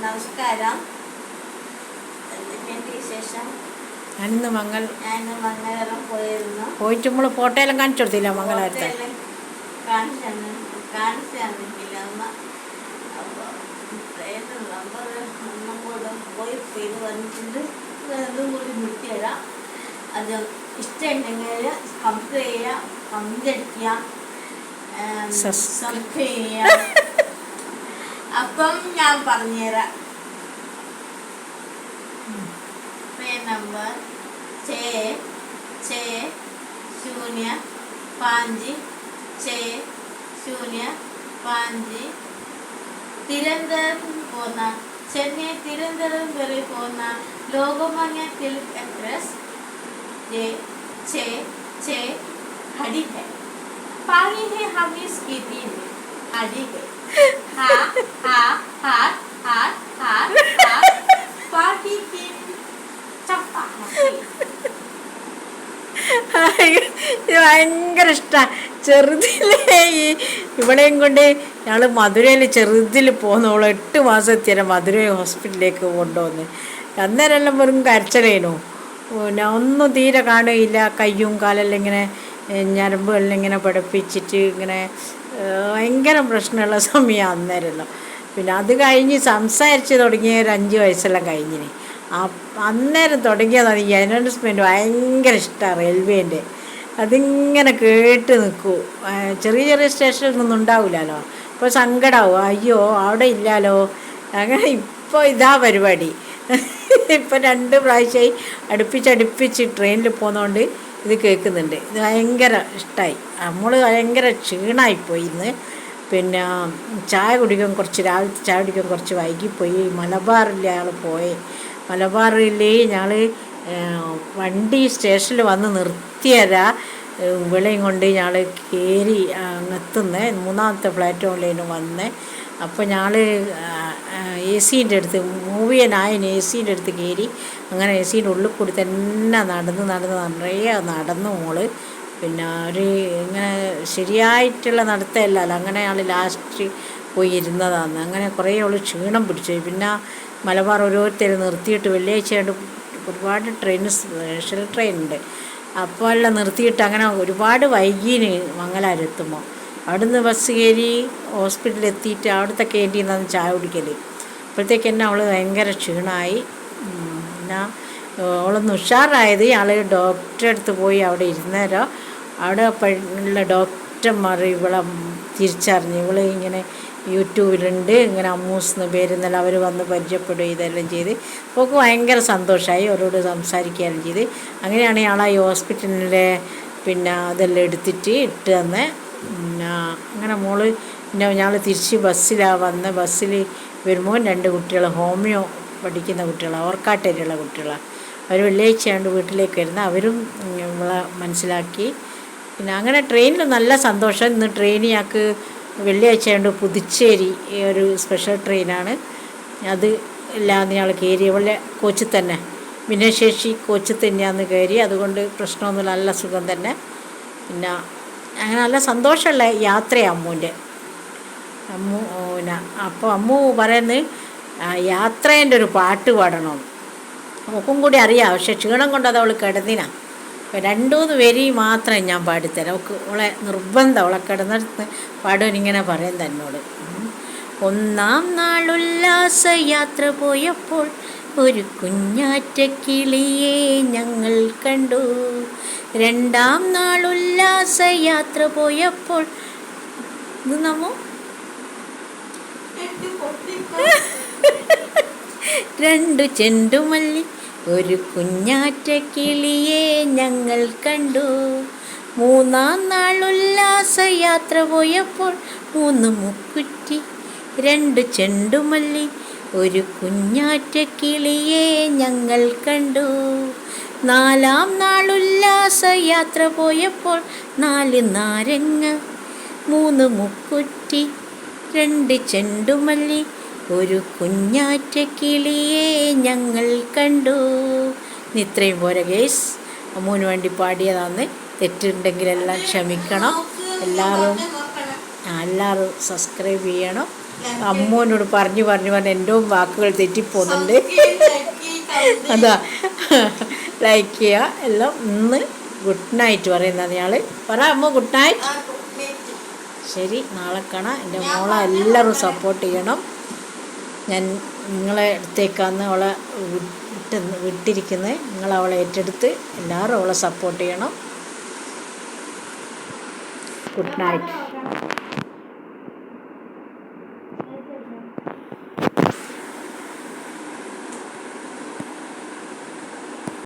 നമസ്കാരം. വിശേഷം? ഞാനിന്ന് പോയിരുന്നു. പോയിട്ട് നമ്മൾ ഫോട്ടോയെല്ലാം കാണിച്ചു കൊടുത്തില്ല മംഗളാരത്തെ അതും ഇഷ്ടമുണ്ടെങ്കിൽ കമ്പ് ചെയ്യാം പങ്കെടുക്കാം Sus- സബ്സ്ക്രൈബ് ചെയ്യാം. അപ്പം ഞാൻ പറഞ്ഞുതരാം ट्रेन नंबर छः छः शून्य पाँच छः शून्य पाँच തിരുവനന്തപുരം പോകുന്ന ചെന്നൈ തിരുവനന്തപുരം വരെ പോകുന്ന ലോകമാന്യ തിലക് എക്സ്പ്രസ് जे छः छः खड़ी है पानी है हम इसकी दिन खड़ी है ഭയങ്കര ഇഷ്ടമാണ് ചെറുതിലേ ഈ ഇവിടെയും കൊണ്ട് ഞങ്ങൾ മധുരയിൽ ചെറുതിൽ പോകുന്നവൾ എട്ട് മാസത്തിനെ മധുര ഹോസ്പിറ്റലിലേക്ക് കൊണ്ടുവന്ന്. അന്നേരമെല്ലാം വെറും കരച്ചലേനു. പിന്നെ ഒന്നും തീരെ കാണുകയില്ല. കയ്യും കാലെല്ലാം ഇങ്ങനെ ഞരമ്പുകളിൽ ഇങ്ങനെ പഠിപ്പിച്ചിട്ട് ഇങ്ങനെ ഭയങ്കര പ്രശ്നമുള്ള സമയം അന്നായിരുന്നു പിന്നെ അത് കഴിഞ്ഞ് സംസാരിച്ച് തുടങ്ങിയ ഒരു അഞ്ച് വയസ്സെല്ലാം കഴിഞ്ഞിന്. അന്നേരം തുടങ്ങിയതാണ് ഈ അനൗൺസ്മെന്റ് ഭയങ്കര ഇഷ്ടമാണ് റെയിൽവേന്റെ. അതിങ്ങനെ കേട്ട് നിൽക്കൂ ചെറിയ ചെറിയ സ്റ്റേഷനിലൊന്നും ഉണ്ടാവില്ലല്ലോ. ഇപ്പോൾ സങ്കടമാവും അയ്യോ അവിടെ ഇല്ലല്ലോ അങ്ങനെ ഇപ്പോൾ ഇതാ പരിപാടി. ഇപ്പം രണ്ട് പ്രാവശ്യമായി അടുപ്പിച്ചടുപ്പിച്ച് ട്രെയിനിൽ പോകുന്നതുകൊണ്ട് ഇത് കേൾക്കുന്നുണ്ട്. ഇത് ഭയങ്കര ഇഷ്ടമായി നമ്മൾ ഭയങ്കര ക്ഷീണമായിപ്പോയി ഇന്ന് പിന്നെ ചായ കുടിക്കാൻ കുറച്ച് രാവിലത്തെ ചായ കുടിക്കാൻ കുറച്ച് വൈകിപ്പോയി. മലബാറിൽ ആൾ പോയി. മലബാറിൽ ഞങ്ങൾ വണ്ടി സ്റ്റേഷനിൽ വന്ന് നിർത്തിയരാ വിളയും കൊണ്ട് ഞങ്ങൾ കയറി എത്തുന്നത് മൂന്നാമത്തെ പ്ലാറ്റ്ഫോമിലേന് വന്ന്. അപ്പോൾ ഞങ്ങൾ എ സീന്റെ അടുത്ത് മൂവിയനായന് എ സീന്റെ അടുത്ത് കയറി അങ്ങനെ എ സീന്റെ ഉള്ളിൽ കൂടി തന്നെ നടന്ന് നടന്ന് നിറയെ നടന്നു മോൾ. പിന്നെ ഒരു ഇങ്ങനെ ശരിയായിട്ടുള്ള നടത്തമല്ലല്ലോ അങ്ങനെ ആൾ ലാസ്റ്റ് പോയി ഇരുന്നതാണ് അങ്ങനെ കുറേ അവൾ ക്ഷീണം പിടിച്ചു. പിന്നെ മലബാർ ഓരോരുത്തർ നിർത്തിയിട്ട് വെള്ളിയാഴ്ച ആയിട്ട് ഒരുപാട് ട്രെയിൻ സ്പെഷ്യൽ ട്രെയിൻ ഉണ്ട് അപ്പോൾ എല്ലാം നിർത്തിയിട്ട് അങ്ങനെ ഒരുപാട് വൈകീന് മംഗലാരെത്തുമ്പോൾ. അവിടുന്ന് ബസ് കയറി ഹോസ്പിറ്റലിൽ എത്തിയിട്ട് അവിടുത്തെ ക്യാന്റീൻ നിന്ന് ചായ കുടിക്കൽ അപ്പോഴത്തേക്ക് തന്നെ അവൾ ഭയങ്കര ക്ഷീണമായി പിന്നെ അവളൊന്ന് ഉഷാറായത് ആൾ ഡോക്ടറെ അടുത്ത് പോയി അവിടെ ഇരുന്നേരോ. അവിടെ ഉള്ള ഡോക്ടർമാർ ഇവളെ തിരിച്ചറിഞ്ഞ് ഇവൾ ഇങ്ങനെ യൂട്യൂബിലുണ്ട് ഇങ്ങനെ അമ്മൂസ് എന്ന പേര് എന്നല്ല അവർ വന്ന് പരിചയപ്പെടുക ഇതെല്ലാം ചെയ്ത്. അപ്പോൾ ഭയങ്കര സന്തോഷമായി അവരോട് സംസാരിക്കുകയും ചെയ്ത്. അങ്ങനെയാണ് ഇയാൾ ഈ ഹോസ്പിറ്റലിലെ പിന്നെ അതെല്ലാം എടുത്തിട്ട് ഇട്ട് തന്നെ. അങ്ങനെ മോൾ പിന്നെ ഞങ്ങൾ തിരിച്ച് ബസ്സിലാണ് വന്ന്. ബസ്സിൽ വരുമ്പോൾ രണ്ട് കുട്ടികൾ ഹോമിയോ പഠിക്കുന്ന കുട്ടികളാണ് ഓർക്കാട്ടേരിയുള്ള കുട്ടികളാണ് അവർ വെള്ളിയാഴ്ചയാണ്ട് വീട്ടിലേക്ക് വരുന്ന. അവരും നമ്മളെ മനസ്സിലാക്കി. പിന്നെ അങ്ങനെ ട്രെയിനിൽ നല്ല സന്തോഷം. ഇന്ന് ട്രെയിൻ ഞങ്ങൾക്ക് വെള്ളിയാഴ്ചയാണ്ട് പുതുച്ചേരി ഒരു സ്പെഷ്യൽ ട്രെയിനാണ്. അത് എല്ലാം ഞങ്ങൾ കയറി. അവളുടെ കോച്ചിൽ തന്നെ. ഭിന്നശേഷി കോച്ചിൽ തന്നെയാന്ന് കയറി. അതുകൊണ്ട് പ്രശ്നമൊന്നുമില്ല. നല്ല സുഖം തന്നെ. പിന്നെ അങ്ങനെ നല്ല സന്തോഷമുള്ള യാത്രയാണ് അമ്മൂന്റെ അമ്മു പിന്നെ അപ്പോൾ അമ്മു പറയുന്നത് യാത്രേന്റെ ഒരു പാട്ട് പാടണം. നമുക്കും കൂടി അറിയാം പക്ഷെ ക്ഷീണം കൊണ്ട് അത് അവൾ കിടന്നിനാ രണ്ടുമൂന്ന് വരി മാത്രമേ ഞാൻ പാടിത്തരാം. അവൾക്ക് അവളെ നിർബന്ധം അവളെ കിടന്നിടത്ത് പാടുവൻ ഇങ്ങനെ പറയും തന്നോട് ഒന്നാം നാളുല്ലാസ യാത്ര പോയപ്പോൾ ഒരു കുഞ്ഞാറ്റ കിളിയെ ഞങ്ങൾ കണ്ടു. രണ്ടാം നാളുല്ലാസ യാത്ര പോയപ്പോൾ ഇത് നമ്മ രണ്ടു ചെണ്ടുമല്ലി ഒരു കുഞ്ഞാറ്റ കിളിയെ ഞങ്ങൾ കണ്ടു. മൂന്നാം നാൾ ഉല്ലാസയാത്ര പോയപ്പോൾ മൂന്ന് മുക്കുറ്റി രണ്ട് ചെണ്ടുമല്ലി ഒരു കുഞ്ഞാറ്റ കിളിയെ ഞങ്ങൾ കണ്ടു. നാലാം നാൾ ഉല്ലാസയാത്ര പോയപ്പോൾ നാല് നാരങ്ങ മൂന്ന് മുക്കുറ്റി രണ്ട് ചെണ്ടുമല്ലി ഒരു കുഞ്ഞാറ്റ കിളിയെ ഞങ്ങൾ കണ്ടു. ഇത്രയും പോരെ ഗേസ് അമ്മൂന് വേണ്ടി പാടിയതാന്ന് തെറ്റുണ്ടെങ്കിലെല്ലാം ക്ഷമിക്കണം. എല്ലാവരും എല്ലാവരും സബ്സ്ക്രൈബ് ചെയ്യണം. അമ്മൂനോട് പറഞ്ഞു പറഞ്ഞു പറഞ്ഞ് എന്റെ വാക്കുകൾ തെറ്റിപ്പോകുന്നുണ്ട് അതാ ലൈക്ക് ചെയ്യുക. എല്ലാം ഇന്ന് ഗുഡ് നൈറ്റ് പറയുന്നത് ഞങ്ങൾ പറ അമ്മ ഗുഡ് നൈറ്റ്. ശരി നാളെ കാണാം. എന്റെ മോളെ എല്ലാവരും സപ്പോർട്ട് ചെയ്യണം. ഞാൻ നിങ്ങളെ അടുത്തേക്കാന്ന് അവളെ വിട്ട് വിട്ടിരിക്കുന്നത് നിങ്ങൾ അവളെ ഏറ്റെടുത്ത് എല്ലാവരും അവളെ സപ്പോർട്ട് ചെയ്യണം. Good night